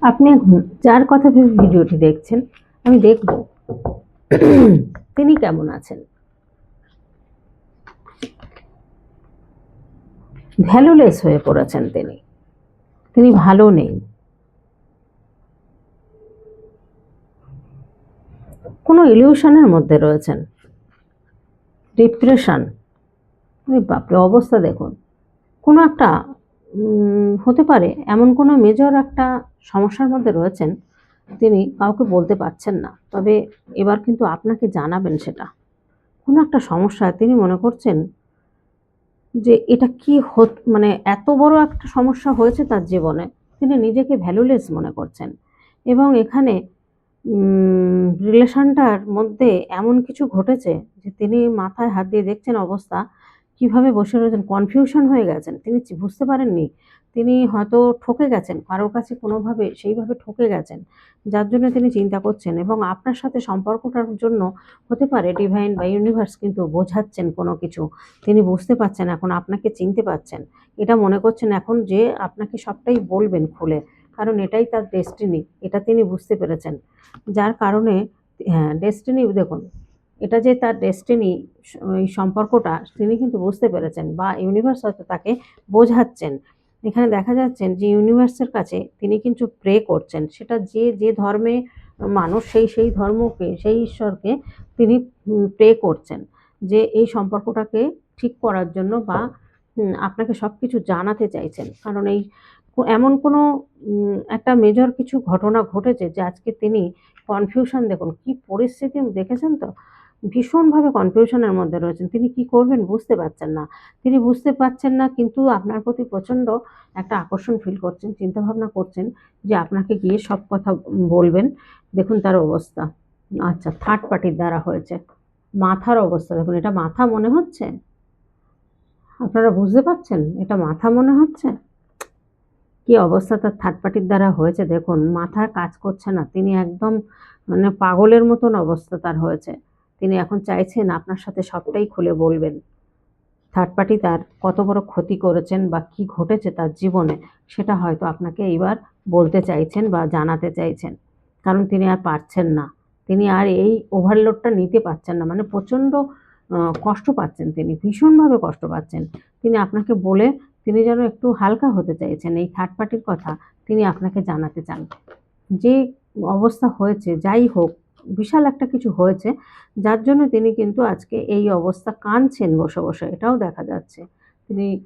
আপনি এখন যার কথা ভেবে ভিডিওটি দেখছেন, আমি দেখব তিনি কেমন আছেন। ভ্যালুলেস হয়ে পড়েছেন তিনি। তিনি ভালো নেই। কোনো ইলিউশনের মধ্যে রয়েছেন। ডিপ্রেশন। বাপরে, অবস্থা দেখুন। কোনো একটা হতে পারে, এমন কোনো মেজর একটা সমস্যার মধ্যে রয়েছেন, তিনি কাউকে বলতে পারছেন না। তবে এবার কিন্তু আপনাকে জানাবেন সেটা। কোনো একটা সমস্যা তিনি মনে করছেন যে এটা কি হত মানে এত বড় একটা সমস্যা হয়েছে তার জীবনে, তিনি নিজেকে ভ্যালুলেস মনে করছেন। এবং এখানে রিলেশনটার মধ্যে এমন কিছু ঘটেছে যে তিনি মাথায় হাত দিয়ে দেখছেন অবস্থা কীভাবে বসে রয়েছেন কনফিউশন হয়ে গেছেন, তিনি বুঝতে পারেননি। তিনি হয়তো ঠকে গেছেন, কারোর কাছে কোনোভাবে সেইভাবে ঠকে গেছেন, যার জন্য তিনি চিন্তা করছেন এবং আপনার সাথে সম্পর্কটার জন্য হতে পারে ডিভাইন বা ইউনিভার্স কিন্তু বোঝাচ্ছেন কোনো কিছু। তিনি বুঝতে পারছেন এখন, আপনাকে চিনতে পারছেন। এটা মনে করছেন এখন যে আপনাকে সবটাই বলবেন খুলে, কারণ এটাই তার ডেস্টিনি এটা তিনি বুঝতে পেরেছেন। যার কারণে হ্যাঁ ডেস্টিনি দেখুন এটা যে তার ডেস্টিনি এই সম্পর্কটা, তিনি কিন্তু বুঝতে পেরেছেন বা ইউনিভার্স হয়তো তাকে বোঝাচ্ছেন। এখানে দেখা যাচ্ছেন যে ইউনিভার্সের কাছে তিনি কিন্তু প্রে করছেন। সেটা যে যে ধর্মে মানুষ, সেই সেই ধর্মকে, সেই ঈশ্বরকে তিনি প্রে করছেন যে এই সম্পর্কটাকে ঠিক করার জন্য বা আপনাকে সব কিছু জানাতে চাইছেন। কারণ এই এমন কোনো একটা মেজর কিছু ঘটনা ঘটেছে যে আজকে তিনি কনফিউশন দেখুন কি পরিস্থিতি, দেখেছেন তো? ভীষণভাবে কনফিউশনের মধ্যে রয়েছেন। তিনি কি করবেন বুঝতে পারছেন না। তিনি বুঝতে পারছেন না, কিন্তু আপনার প্রতি প্রচণ্ড একটা আকর্ষণ ফিল করছেন চিন্তা ভাবনা করছেন যে আপনাকে গিয়ে সব কথা বলবেন। দেখুন তার অবস্থা। আচ্ছা থার্ড পার্টির দ্বারা হয়েছে। মাথার অবস্থা দেখুন, এটা মাথা মনে হচ্ছে? আপনারা বুঝতে পারছেন? এটা মাথা মনে হচ্ছে? কি অবস্থা তার থার্ড পার্টির দ্বারা হয়েছে? দেখুন, মাথা কাজ করছে না। তিনি একদম মানে পাগলের মতন অবস্থা তার হয়েছে। তিনি এখন চাইছেন আপনার সাথে সবটাই খুলে বলবেন। থার্ড পার্টি তার কত বড় ক্ষতি করেছেন বা কি ঘটেছে তার জীবনে, সেটা হয়তো আপনাকে এইবার বলতে চাইছেন বা জানাতে চাইছেন। কারণ তিনি আর পারছেন না। তিনি আর এই ওভারলোডটা নিতে পারছেন না। মানে প্রচণ্ড কষ্ট পাচ্ছেন তিনি, ভীষণভাবে কষ্ট পাচ্ছেন। তিনি আপনাকে বলে তিনি যেন একটু হালকা হতে চাইছেন। এই থার্ড পার্টির কথা তিনি আপনাকে জানাতে চান। যে অবস্থা হয়েছে, যাই হোক বিশাল একটা কিছু হয়েছে, যার জন্য তিনি কিন্তু আজকে এই অবস্থা কাঁদছেন বসে বসে, এটাও দেখা যাচ্ছে। তিনি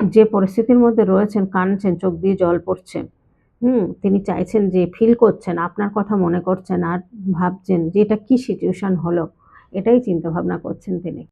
যে পরিস্থিতির মধ্যে রয়েছেন কানছেন, চোখ দিয়ে জল পড়ছে। হুম, তিনি চাইছেন যে ফিল করছেন, আপনার কথা মনে করছেন আর ভাবছেন যে এটা কী সিচুয়েশান হলো? এটাই চিন্তা ভাবনা করছেন তিনি।